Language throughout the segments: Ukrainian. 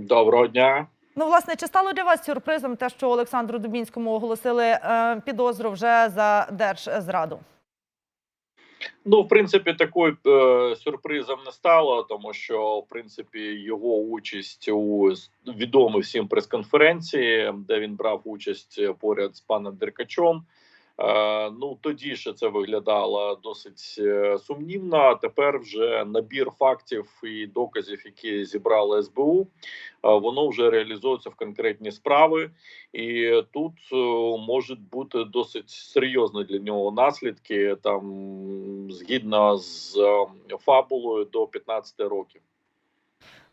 Доброго дня. Ну, власне, чи стало для вас сюрпризом те, що Олександру Дубінському оголосили е, підозру вже за держзраду? Ну, в принципі, такою е, сюрпризом не стало, тому що в принципі його участь у відомій всім прес-конференції, де він брав участь поряд з паном Деркачом. Е, ну тоді ще це виглядало досить е, сумнівно. А тепер вже набір фактів і доказів, які зібрали СБУ, е, воно вже реалізується в конкретні справи. І тут можуть бути досить серйозні для нього наслідки, там згідно з фабулою до 15 років.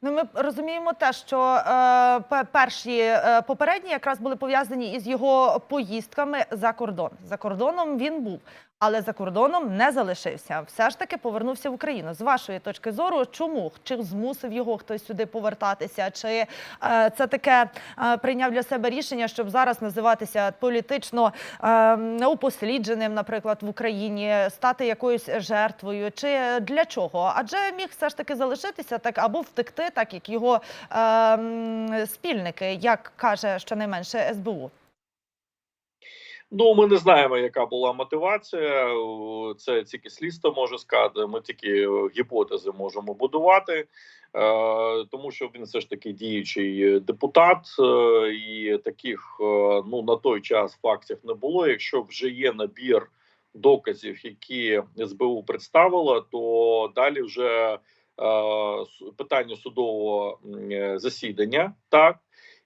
Ну, ми розуміємо те, що е, перші е, попередні якраз були пов'язані із його поїздками за кордон. За кордоном він був, але за кордоном не залишився. Все ж таки повернувся в Україну. З вашої точки зору, чому чи змусив його хтось сюди повертатися? Чи е, це таке е, прийняв для себе рішення, щоб зараз називатися політично е, упослідженим, наприклад, в Україні, стати якоюсь жертвою? Чи для чого? Адже міг все ж таки залишитися так або втекти, так як його е, спільники, як каже щонайменше СБУ. Ну, ми не знаємо, яка була мотивація. Це тільки слідство може сказати. Ми тільки е, гіпотези можемо будувати, е, тому що він все ж таки діючий депутат, е, і таких ну на той час фактів не було. Якщо вже є набір доказів, які СБУ представила, то далі вже питання судового засідання так.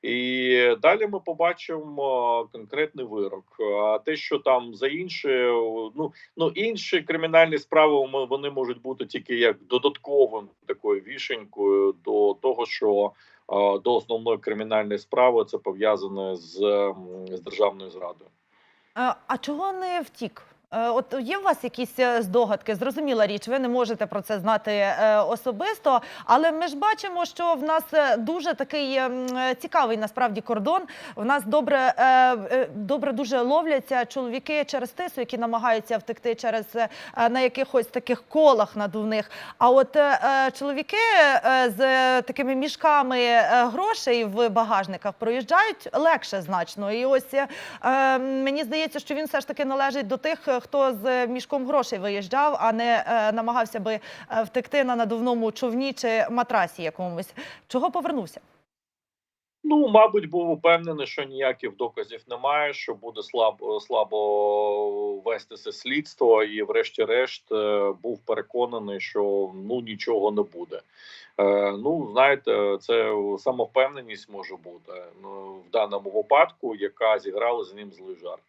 І далі ми побачимо конкретний вирок. А те, що там за інше, ну ну інші кримінальні справи вони можуть бути тільки як додатковим такою вішенькою до того, що е, до основної кримінальної справи це пов'язане з, з державною зрадою. Е, А чого не втік? Е, От є у вас якісь е, здогадки? Зрозуміла річ, ви не можете про це знати е, особисто, але ми ж бачимо, що в нас дуже такий ем, цікавий насправді кордон. В нас добре, добре дуже ловляться чоловіки через тису, які намагаються втекти через на якихось таких колах надувних. А от чоловіки з такими мішками грошей в багажниках проїжджають легше значно. І ось е, Е, мені здається, що він все ж таки належить до тих, хто з мішком грошей виїжджав, а не е, намагався би е, втекти на надувному човні чи матрасі якомусь. Чого повернувся? Ну, мабуть, був упевнений, що ніяких доказів немає, що буде слабо слабо вестися слідство, і, врешті-решт, е, був переконаний, що ну нічого не буде. Е, ну, знаєте, це самовпевненість може бути ну, в даному випадку, яка зіграла з ним злий жарт.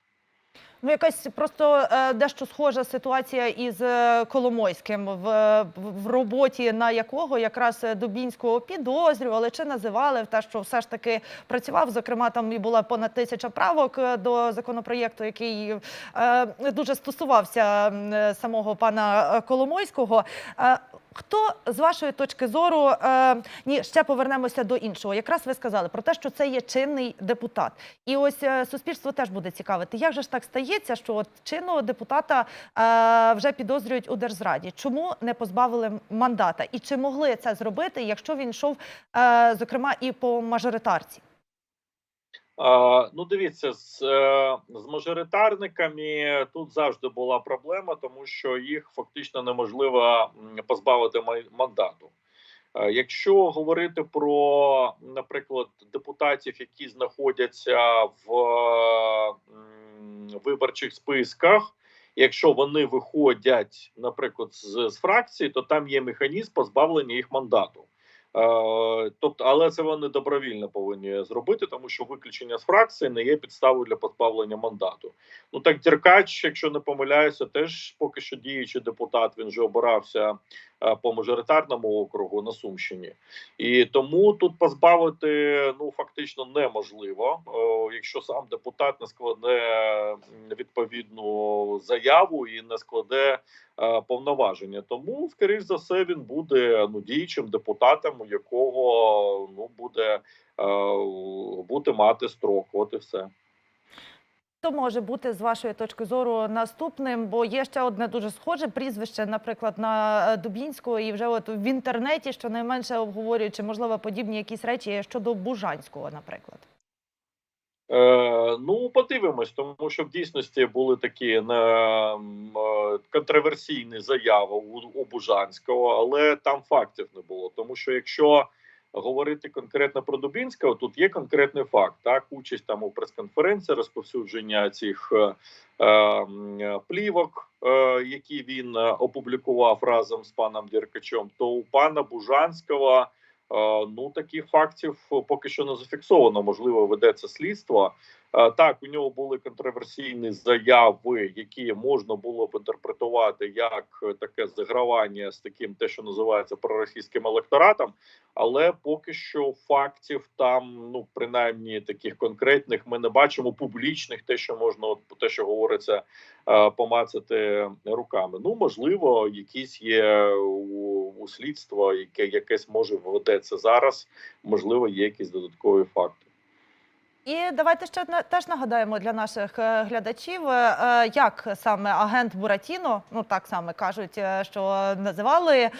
Ну, якась просто е, дещо схожа ситуація із е, Коломойським, в, в, роботі на якого якраз е, Дубінського підозрювали чи називали в те, що все ж таки працював. Зокрема, там і була понад тисяча правок до законопроєкту, який е, дуже стосувався самого пана Коломойського. Хто з вашої точки зору е, ні, ще повернемося до іншого? Якраз ви сказали про те, що це є чинний депутат, і ось е, суспільство теж буде цікавити. Як же ж так стається, що от чинного депутата е, вже підозрюють у держзраді? Чому не позбавили мандата? І чи могли це зробити, якщо він йшов, е, зокрема, і по мажоритарці? Ну, дивіться, з, е, з мажоритарниками тут завжди була проблема, тому що їх фактично неможливо позбавити мандату. Е, Якщо говорити про, наприклад, депутатів, які знаходяться в виборчих списках, якщо вони виходять, наприклад, з, з фракції, то там є механізм позбавлення їх мандату. Е, Тобто, але це вони добровільно повинні зробити, тому що виключення з фракції не є підставою для позбавлення мандату. Ну так Деркач, якщо не помиляюся, теж поки що діючий депутат. Він вже обирався е, по мажоритарному округу на Сумщині, і тому тут позбавити ну фактично неможливо, Е, якщо сам депутат не складе відповідну заяву і не складе повноваження. Тому, скоріш за все, він буде ну діючим депутатом, у якого ну буде буде мати строк. От і все. Хто може бути з вашої точки зору наступним? Бо є ще одне дуже схоже прізвище, наприклад, на е, Дубінського, і вже от в інтернеті щонайменше обговорюють, чи можливо подібні якісь речі щодо Бужанського, наприклад. Е, ну, подивимось, тому що в дійсності були такі е, е, контроверсійні заяви у, Бужанського, але там фактів не було. Тому що якщо говорити конкретно про Дубінського, тут є конкретний факт: так, участь там у прес-конференції, розповсюдження цих е, е, плівок, е, які він е, опублікував разом з паном Деркачем, то у пана Бужанського. Е, Ну, таких фактів поки що не зафіксовано. Можливо, ведеться слідство. Е, Так, у нього були контроверсійні заяви, які можна було б інтерпретувати як таке загравання з таким, те, що називається проросійським електоратом. Але поки що фактів там, ну принаймні таких конкретних, ми не бачимо публічних, те, що можна, от те, що говориться, е, помацати руками. Ну можливо, якісь є у, у слідства, яке якесь може ведеться зараз. Можливо, є якісь додаткові факти. І давайте ще теж нагадаємо для наших е, глядачів, е, е, як саме агент Буратіно, ну так саме кажуть, що називали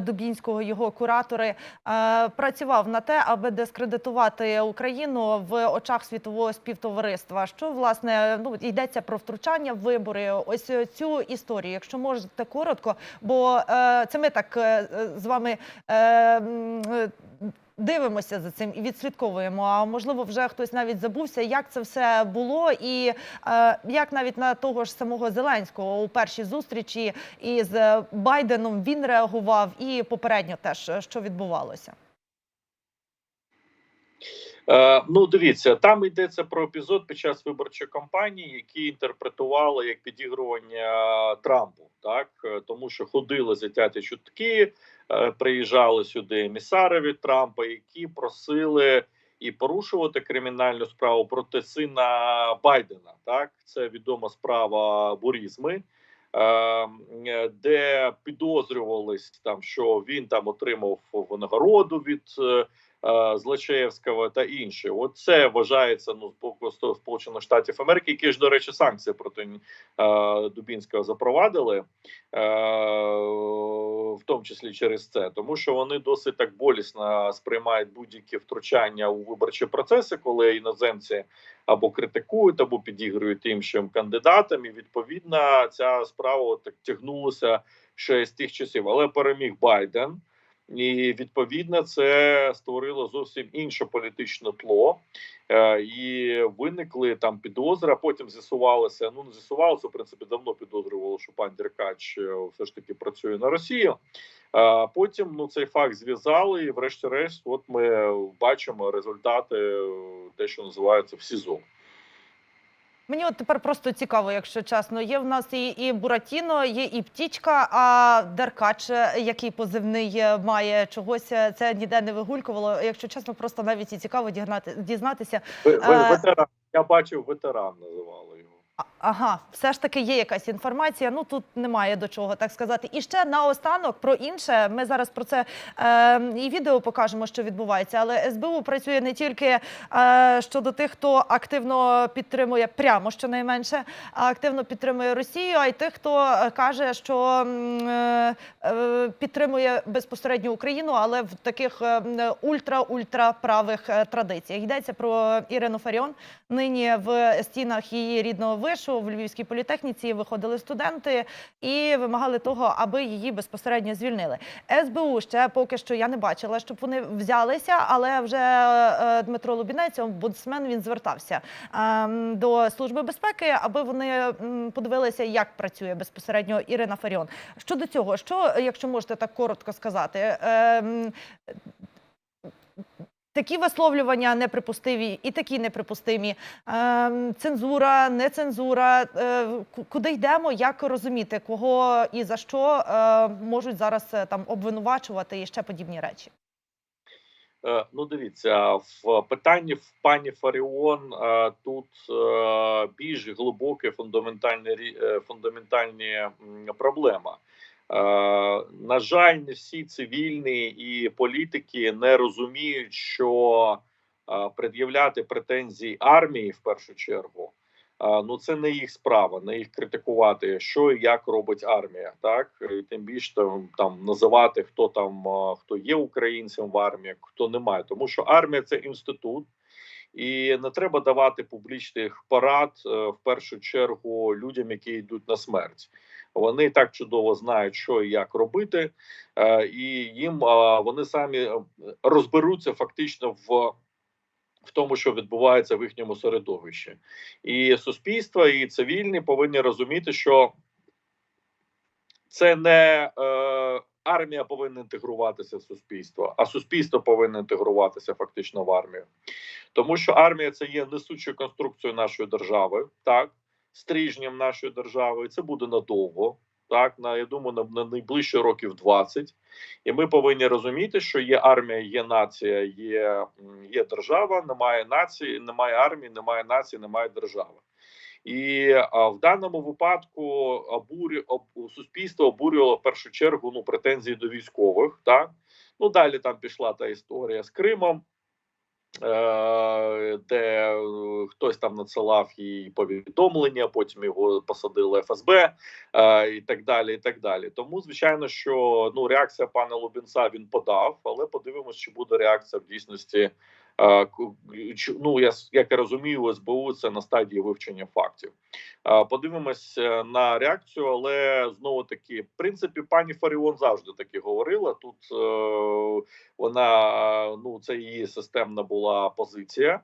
Дубінського його куратори, працював на те, аби дискредитувати Україну в очах світового співтовариства. Що власне ну йдеться про втручання в вибори? Ось цю історію, якщо можете коротко, бо це ми так з вами. Дивимося за цим і відслідковуємо. А можливо, вже хтось навіть забувся, як це все було, і е, як навіть на того ж самого Зеленського у першій зустрічі із Байденом він реагував, і попередньо теж е, що відбувалося. Е, ну, дивіться, там йдеться про епізод під час виборчої кампанії, які інтерпретували як підігрування Трампу, так Е, тому що ходили затяті чутки, е, приїжджали сюди емісари від Трампа, які просили і порушувати кримінальну справу проти сина Байдена. Так, це відома справа бурізми. Де підозрювались там, що він там отримав винагороду від Злочевського та інше. Оце вважається ну з боку Сполучених Штатів Америки, які ж до речі санкції проти е, Дубінського запровадили, е, в тому числі через це, тому що вони досить так болісно сприймають будь-які втручання у виборчі процеси, коли іноземці або критикують, або підігрують іншим кандидатам. І відповідно ця справа от так тягнулася ще з тих часів, але переміг Байден. І відповідно це створило зовсім інше політичне тло, е, і виникли там підозри. а Потім з'ясувалося. Ну не з'ясувалося, в принципі, давно підозрювало, що пан Деркач е, все ж таки працює на Росію. А потім ну цей факт зв'язали, і врешті-решт, от ми бачимо результати, е, те, що називається в СІЗО. Мені от тепер просто цікаво, якщо чесно. Є в нас і, і Буратіно, є і Птічка, а Деркач, е, який позивний е, має чогось, е, це ніде не вигулькувало. Якщо чесно, просто навіть і цікаво дігнати, дізнатися. Ви, ви, ветеран, я бачив, ветеран називали його. Ага, все ж таки є якась інформація. Ну тут немає до чого так сказати. І ще наостанок про інше. Ми зараз про це е, і відео покажемо, що відбувається. Але СБУ працює не тільки е, щодо тих, хто активно підтримує прямо щонайменше, а активно підтримує Росію, а й тих, хто е, каже, що е, е, підтримує безпосередньо Україну, але в таких е, ультра-ультра правих е, традиціях. Йдеться про Ірину Фаріон. Нині в стінах її рідного вишу в Львівській політехніці виходили студенти і вимагали того, аби її безпосередньо звільнили. СБУ ще поки що я не бачила, щоб вони взялися, але вже е, Дмитро Лубінець, омбудсмен, він звертався ем, до служби безпеки, аби вони подивилися, як працює безпосередньо Ірина Фаріон. Щодо цього, що якщо можете так коротко сказати. Такі висловлювання неприпустиві і такі неприпустимі. Ем, цензура, не цензура. Е, куди йдемо? Як розуміти, кого і за що е, можуть зараз е, там обвинувачувати і ще подібні речі? Ну, дивіться, в питанні в пані Фаріон тут більш глибоке фундаментальне фундаментальні проблема. Е, На жаль, не всі цивільні і політики не розуміють, що е, пред'являти претензії армії в першу чергу ну це не їх справа, не їх критикувати, що і як робить армія, так і тим більше там, там називати хто там хто є українцем в армії, хто немає, тому що армія це інститут, і не треба давати публічних парад е, в першу чергу людям, які йдуть на смерть. Вони так чудово знають, що і як робити, е, і їм вони самі е, розберуться фактично в. В тому, що відбувається в їхньому середовищі, і суспільство, і цивільні повинні розуміти, що це не е, армія повинна інтегруватися в суспільство, а суспільство повинно інтегруватися фактично в армію. Тому що армія це є несучою конструкцією нашої держави, так, стрижнем нашої держави, і це буде надовго. Так, на я думаю, на, на найближчі років 20. І ми повинні розуміти, що є армія, є нація, є, є держава. Немає нації, немає армії, немає нації, немає держави. І а, в даному випадку обурю об, суспільство обурювало в першу чергу ну претензії до військових. Так ну далі там пішла та історія з Кримом. Е, де е, хтось там надсилав їй повідомлення, потім його посадили ФСБ е, і так далі. і так далі. Тому, звичайно, що ну реакція пана Лубінца він подав, але подивимось, чи буде реакція в дійсності. Ну, я як я розумію, СБУ це на стадії вивчення фактів. Подивимось е, на реакцію, але знову таки, в принципі, пані Фаріон завжди таки говорила. Тут е, вона ну це її системна була позиція.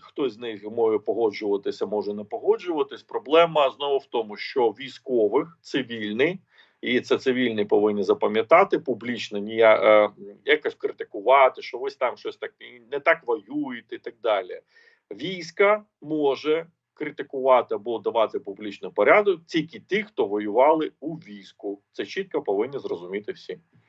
Хтось з них може погоджуватися, може не погоджуватись. Проблема знову в тому, що військових цивільний, і це цивільні повинні запам'ятати публічно, ні е, якось критикувати, що ось там щось так не так воюєте, і так далі. Війська може критикувати або давати публічний порядок тільки тих, хто воювали у війську. Це чітко повинні зрозуміти всі.